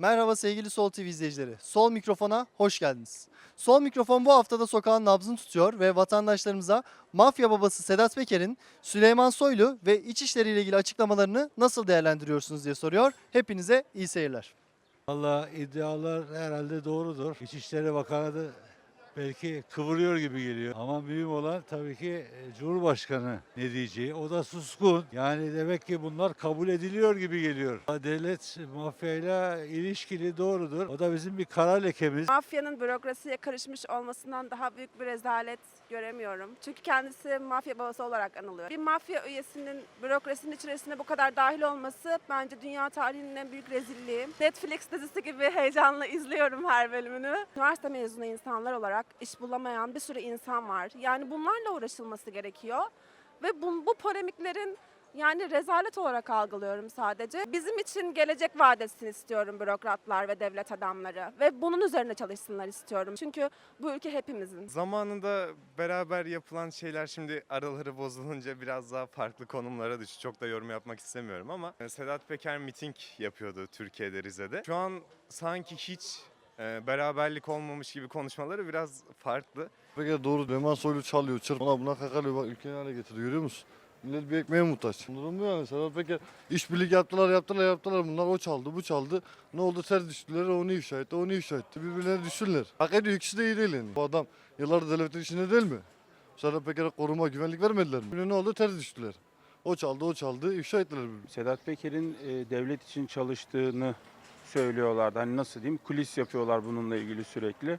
Merhaba sevgili Sol TV izleyicileri. Sol mikrofona hoş geldiniz. Sol mikrofon bu haftada sokağın nabzını tutuyor ve vatandaşlarımıza mafya babası Sedat Peker'in Süleyman Soylu ve İçişleri ile ilgili açıklamalarını nasıl değerlendiriyorsunuz diye soruyor. Hepinize iyi seyirler. Valla iddialar herhalde doğrudur. İçişleri Bakanı da belki kıvırıyor gibi geliyor. Ama mühim olan tabii ki e, Cumhurbaşkanı ne diyeceği. O da suskun. Yani demek ki bunlar kabul ediliyor gibi geliyor. Devlet mafyayla ilişkili doğrudur. O da bizim bir kara lekemiz. Mafyanın bürokrasiye karışmış olmasından daha büyük bir rezalet göremiyorum. Çünkü kendisi mafya babası olarak anılıyor. Bir mafya üyesinin bürokrasinin içerisine bu kadar dahil olması bence dünya tarihinin en büyük rezilliği. Netflix dizisi gibi heyecanla izliyorum her bölümünü. Üniversite mezunu insanlar olarak iş bulamayan bir sürü insan var. Yani bunlarla uğraşılması gerekiyor. Ve bu, bu polemiklerin yani rezalet olarak algılıyorum sadece. Bizim için gelecek vadesini istiyorum bürokratlar ve devlet adamları. Ve bunun üzerine çalışsınlar istiyorum. Çünkü bu ülke hepimizin. Zamanında beraber yapılan şeyler şimdi araları bozulunca biraz daha farklı konumlara düştü. Çok da yorum yapmak istemiyorum ama e, Sedat Peker miting yapıyordu Türkiye'de Rize'de. Şu an sanki hiç e, beraberlik olmamış gibi konuşmaları biraz farklı. Peki doğru Süleyman Soylu çalıyor, çırp. Ona buna kakalıyor. Bak ülkeyi hale getiriyor görüyor musun? Millet bir ekmeğe muhtaç. Durum bu yani. Sedat Peker işbirlik yaptılar, yaptılar, yaptılar. Bunlar o çaldı, bu çaldı. Ne oldu? Ters düştüler, onu ifşa etti, onu ifşa etti. Birbirlerine düşsünler. Hak ediyor, ikisi de iyi değil yani. Bu adam yıllardır devletin içinde değil mi? Sedat Peker'e koruma, güvenlik vermediler mi? Şimdi ne oldu? Ters düştüler. O çaldı, o çaldı, ifşa ettiler. Sedat Peker'in e, devlet için çalıştığını söylüyorlardı. Hani nasıl diyeyim kulis yapıyorlar bununla ilgili sürekli.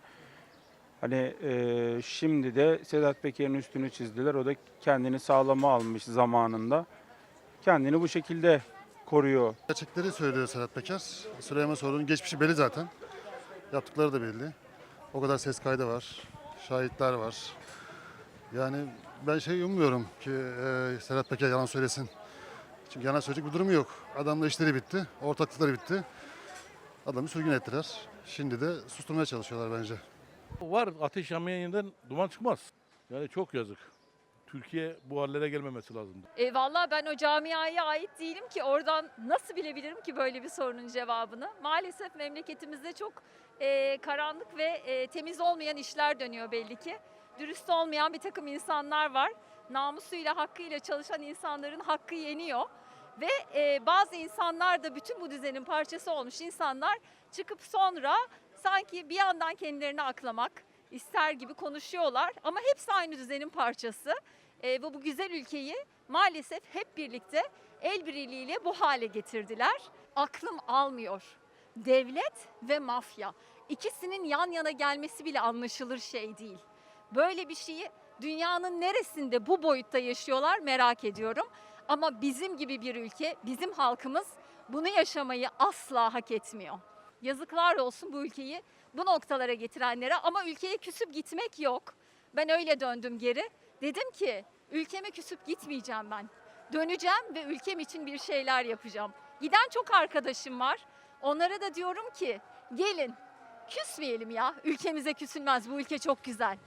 Hani e, şimdi de Sedat Peker'in üstünü çizdiler. O da kendini sağlama almış zamanında. Kendini bu şekilde koruyor. Gerçekleri söylüyor Serhat Peker. Süleyman Soylu'nun geçmişi belli zaten. Yaptıkları da belli. O kadar ses kaydı var. Şahitler var. Yani ben şey ummuyorum ki e, Serhat Peker yalan söylesin. Çünkü yalan söyleyecek bir durumu yok. Adamla işleri bitti. Ortaklıkları bitti. Adamı sürgün ettiler. Şimdi de susturmaya çalışıyorlar bence. Var ateş yanmayan yeniden duman çıkmaz. Yani çok yazık. Türkiye bu hallere gelmemesi lazımdı. E, Valla ben o camiaya ait değilim ki oradan nasıl bilebilirim ki böyle bir sorunun cevabını. Maalesef memleketimizde çok e, karanlık ve e, temiz olmayan işler dönüyor belli ki. Dürüst olmayan bir takım insanlar var. Namusuyla, hakkıyla çalışan insanların hakkı yeniyor. Ve e, bazı insanlar da bütün bu düzenin parçası olmuş insanlar çıkıp sonra sanki bir yandan kendilerini aklamak ister gibi konuşuyorlar. Ama hepsi aynı düzenin parçası e, bu, bu güzel ülkeyi maalesef hep birlikte el birliğiyle bu hale getirdiler. Aklım almıyor. Devlet ve mafya ikisinin yan yana gelmesi bile anlaşılır şey değil. Böyle bir şeyi dünyanın neresinde bu boyutta yaşıyorlar merak ediyorum. Ama bizim gibi bir ülke, bizim halkımız bunu yaşamayı asla hak etmiyor. Yazıklar olsun bu ülkeyi bu noktalara getirenlere ama ülkeye küsüp gitmek yok. Ben öyle döndüm geri. Dedim ki ülkeme küsüp gitmeyeceğim ben. Döneceğim ve ülkem için bir şeyler yapacağım. Giden çok arkadaşım var. Onlara da diyorum ki gelin küsmeyelim ya. Ülkemize küsülmez. Bu ülke çok güzel.